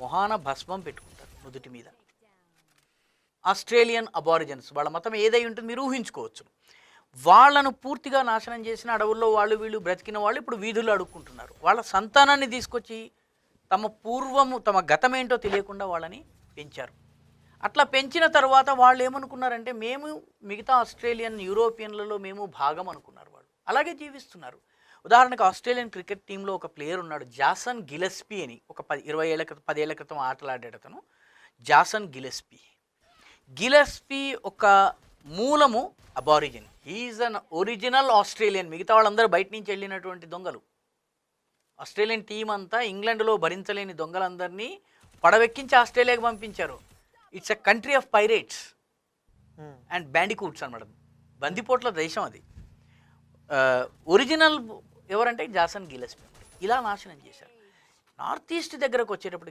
మొహాన భస్మం పెట్టుకుంటారు నుదుటి మీద. ఆస్ట్రేలియన్ అబారిజన్స్ వాళ్ళ మతం ఏదై ఉంటుంది మీరు ఊహించుకోవచ్చు. వాళ్ళను పూర్తిగా నాశనం చేసిన అడవుల్లో వాళ్ళు వీళ్ళు బ్రతికిన వాళ్ళు ఇప్పుడు వీధులు అడుక్కుంటున్నారు. వాళ్ళ సంతానాన్ని తీసుకొచ్చి తమ పూర్వము తమ గతం ఏంటో తెలియకుండా వాళ్ళని పెంచారు. అట్లా పెంచిన తర్వాత వాళ్ళు ఏమనుకున్నారంటే మేము మిగతా ఆస్ట్రేలియన్ యూరోపియన్లలో మేము భాగం అనుకున్నారు వాళ్ళు. అలాగే జీవిస్తున్నారు. ఉదాహరణకు ఆస్ట్రేలియన్ క్రికెట్ టీంలో ఒక ప్లేయర్ ఉన్నాడు జాసన్ గిలెస్పీ అని. ఒక పది ఇరవై ఏళ్ళ క్రితం పదేళ్ళ క్రితం ఆటలాడాడు అతను. Jason Gillespie. గిలెస్పీ ఒక మూలము aborigine. He is an original Australian. మిగతా వాళ్ళందరూ బయట నుంచి వెళ్ళినటువంటి దొంగలు. ఆస్ట్రేలియన్ టీం అంతా ఇంగ్లాండ్లో భరించలేని దొంగలందరినీ పడవెక్కించి ఆస్ట్రేలియాకి పంపించారు. It's a country of pirates and bandicoots అనమాట బందిపోట్ల దేశం అది. ఒరిజినల్ ఎవరంటే జాసన్ గిలస్పీ ఇలా నాశనం చేశారు. నార్త్ ఈస్ట్ దగ్గరకు వచ్చేటప్పుడు